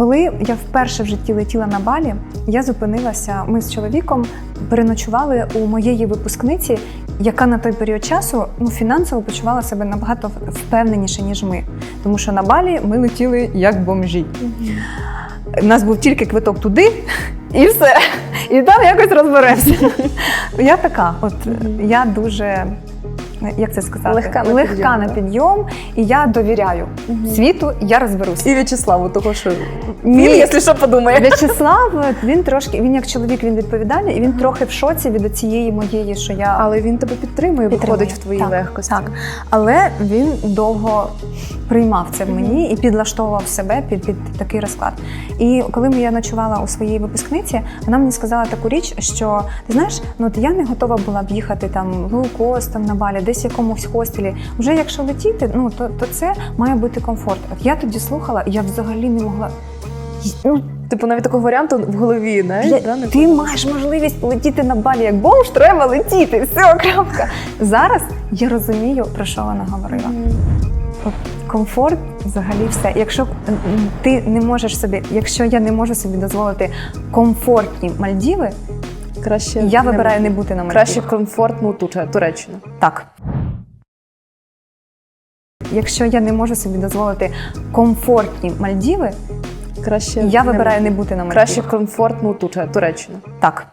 Коли я вперше в житті летіла на балі, я зупинилася. Ми з чоловіком переночували у моєї випускниці, яка на той період часу ну, фінансово почувала себе набагато впевненіше, ніж ми. Тому що на балі ми летіли як бомжі. У нас був тільки квиток туди, і все. І там якось розберемося. Я така, от я дуже. Як це сказати? Легка на Легка підйом, на да? підйом, і я довіряю світу, я розберусь. І В'ячеславу, того що Ні. він, якщо що, подумає. В'ячеслав, він трошки, він як чоловік, він відповідальний, і він трохи в шоці від цієї моєї, що я Але він тебе підтримує, Підтримує. виходить в твоїй легкості. Так. Але він довго приймав це в мені і підлаштовував себе під, під такий розклад. І коли я ночувала у своїй випускниці, вона мені сказала таку річ, що ти знаєш, ну от я не готова була б їхати там лоукост, там на балі, десь в якомусь хостелі. Вже якщо летіти, ну то, то це має бути комфорт. От я тоді слухала, я взагалі не могла. Ну, Типу, навіть такого варіанту в голові, знаєш, для- да, не ти маєш можливість полетіти на балі як бомж, треба летіти. Все, крапка. Зараз я розумію, про що вона говорила. Комфорт взагалі все. Якщо ти не можеш собі, якщо я не можу собі дозволити комфортні Мальдіви, краще я не вибираю не бути на Мальдівах. краще комфортну Туреччину. так. Якщо я не можу собі дозволити комфортні Мальдіви, Краще я вибираю не бути на Мальдівах. краще комфортну Туре- Туреччину. так.